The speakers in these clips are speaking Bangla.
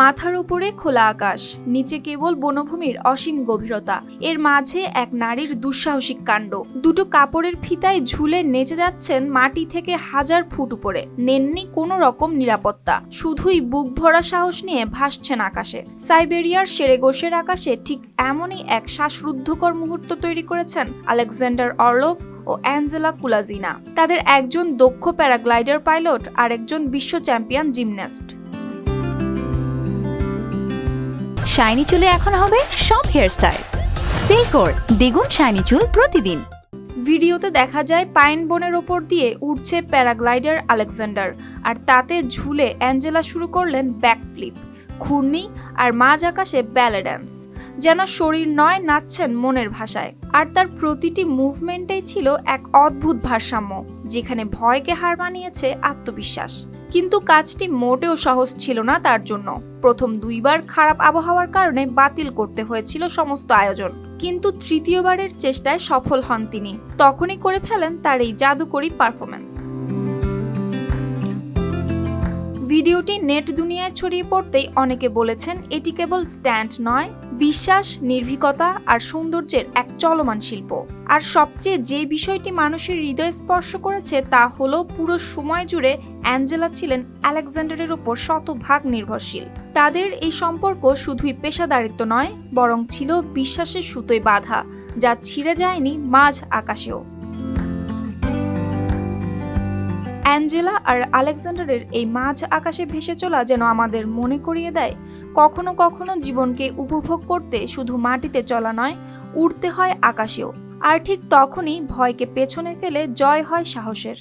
মাথার উপরে খোলা আকাশ, নিচে কেবল বনভূমির অসীম গভীরতা। এর মাঝে এক নারীর দুঃসাহসিক কাণ্ড। দুটো কাপড়ের ফিতায় ঝুলে নেচে যাচ্ছেন মাটি থেকে হাজার ফুট উপরে। নেননি কোনো রকম নিরাপত্তা। শুধুই বুক ভরা সাহস নিয়ে ভাসছেন আকাশে। সাইবেরিয়ার সেরেগোশের আকাশে ঠিক এমনই এক শ্বাসরুদ্ধকর মুহূর্ত তৈরি করেছেন আলেকজান্ডার অর্লোভ ও অ্যাঞ্জেলা কুলাজিনা। তাদের একজন দক্ষ প্যারাগ্লাইডার পাইলট আর একজন বিশ্ব চ্যাম্পিয়ন জিমন্যাস্ট। শাইনি চুলে এখন হবে সব হেয়ারস্টাইল সিল্কোর দ্বিগুণ শাইনি চুল প্রতিদিন। ভিডিওতে দেখা যায় পাইন বনের ওপর দিয়ে উঠছে প্যারাগ্লাইডার আলেকজান্ডার, আর তাতে ঝুলে অ্যাঞ্জেলা শুরু করলেন ব্যাকফ্লিপ, ঘূর্ণি আর মাঝ আকাশে ব্যালে ড্যান্স যেন শরীর নয় নাচছেন মনের ভাষায়। আর তার প্রতিটি মুভমেন্টেই ছিল এক অদ্ভুত ভারসাম্য, যেখানে ভয়কে হার মানিয়েছে আত্মবিশ্বাস। কিন্তু কাজটি মোটেও সহজ ছিল না তার জন্য। প্রথম দুইবার খারাপ আবহাওয়ার কারণে বাতিল করতে হয়েছিল সমস্ত আয়োজন। কিন্তু তৃতীয়বারের চেষ্টায় সফল হন তিনি। তখনই করে ফেলেন তার এই জাদুকরী পারফরমেন্স ভিডিওটি নেট দুনিয়ায় ছড়িয়ে পড়তেই অনেকে বলেছেন, এটি কেবল স্ট্যান্ড নয় বিশ্বাস, নির্ভীকতা আর সৌন্দর্যের এক চলমান শিল্প। আর সবচেয়ে যে বিষয়টি মানুষের হৃদয় স্পর্শ করেছে তা হলো পুরো সময় জুড়ে অ্যাঞ্জেলা ছিলেন আলেকজান্ডারের ওপর শতভাগ নির্ভরশীল। তাদের এই সম্পর্ক শুধুই পেশাদারিত্ব নয়, বরং ছিল বিশ্বাসের সুতোয় বাধা, যা ছিঁড়ে যায়নি মাঝ আকাশেও। অ্যাঞ্জেলা আর আলেকজান্ডারের এই মাঝ আকাশে ভেসে চলা যেন আমাদের মনে করিয়ে দেয়, কখনো কখনো জীবনকে উপভোগ করতে শুধু মাটিতে চলা নয়, উড়তে হয় আকাশেও। আর ঠিক তখনই ভয়কে পেছনে ফেলে জয় হয় সাহসের।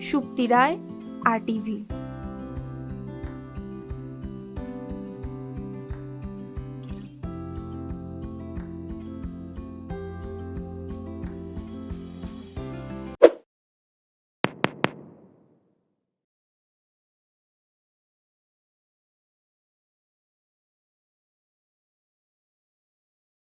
Supti Roy, R TV.